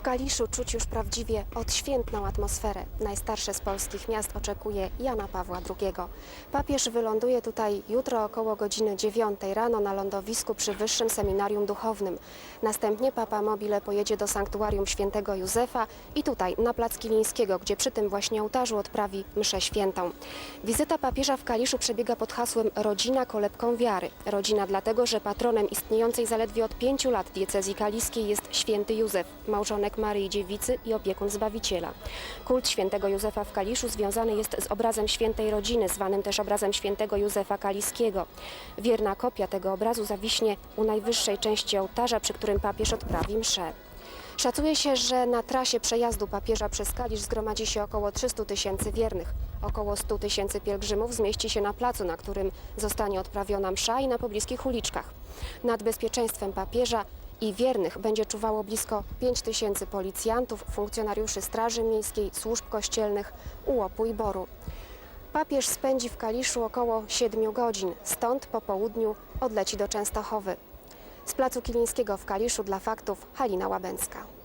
W Kaliszu czuć już prawdziwie odświętną atmosferę. Najstarsze z polskich miast oczekuje Jana Pawła II. Papież wyląduje tutaj jutro około godziny 9 rano na lądowisku przy Wyższym Seminarium Duchownym. Następnie Papa Mobile pojedzie do sanktuarium świętego Józefa i tutaj na Plac Kilińskiego, gdzie przy tym właśnie ołtarzu odprawi mszę świętą. Wizyta papieża w Kaliszu przebiega pod hasłem Rodzina kolebką wiary. Rodzina dlatego, że patronem istniejącej zaledwie od pięciu lat diecezji kaliskiej jest święty Józef, małżonek Maryi Dziewicy i opiekun Zbawiciela. Kult świętego Józefa w Kaliszu związany jest z obrazem świętej rodziny, zwanym też obrazem świętego Józefa Kaliskiego. Wierna kopia tego obrazu zawiśnie u najwyższej części ołtarza, przy którym papież odprawi mszę. Szacuje się, że na trasie przejazdu papieża przez Kalisz zgromadzi się około 300 tysięcy wiernych. Około 100 tysięcy pielgrzymów zmieści się na placu, na którym zostanie odprawiona msza i na pobliskich uliczkach. Nad bezpieczeństwem papieża i wiernych będzie czuwało blisko 5 tysięcy policjantów, funkcjonariuszy Straży Miejskiej, służb kościelnych, UOP-u i BOR-u. Papież spędzi w Kaliszu około 7 godzin, stąd po południu odleci do Częstochowy. Z placu Kilińskiego w Kaliszu dla faktów Halina Łabęcka.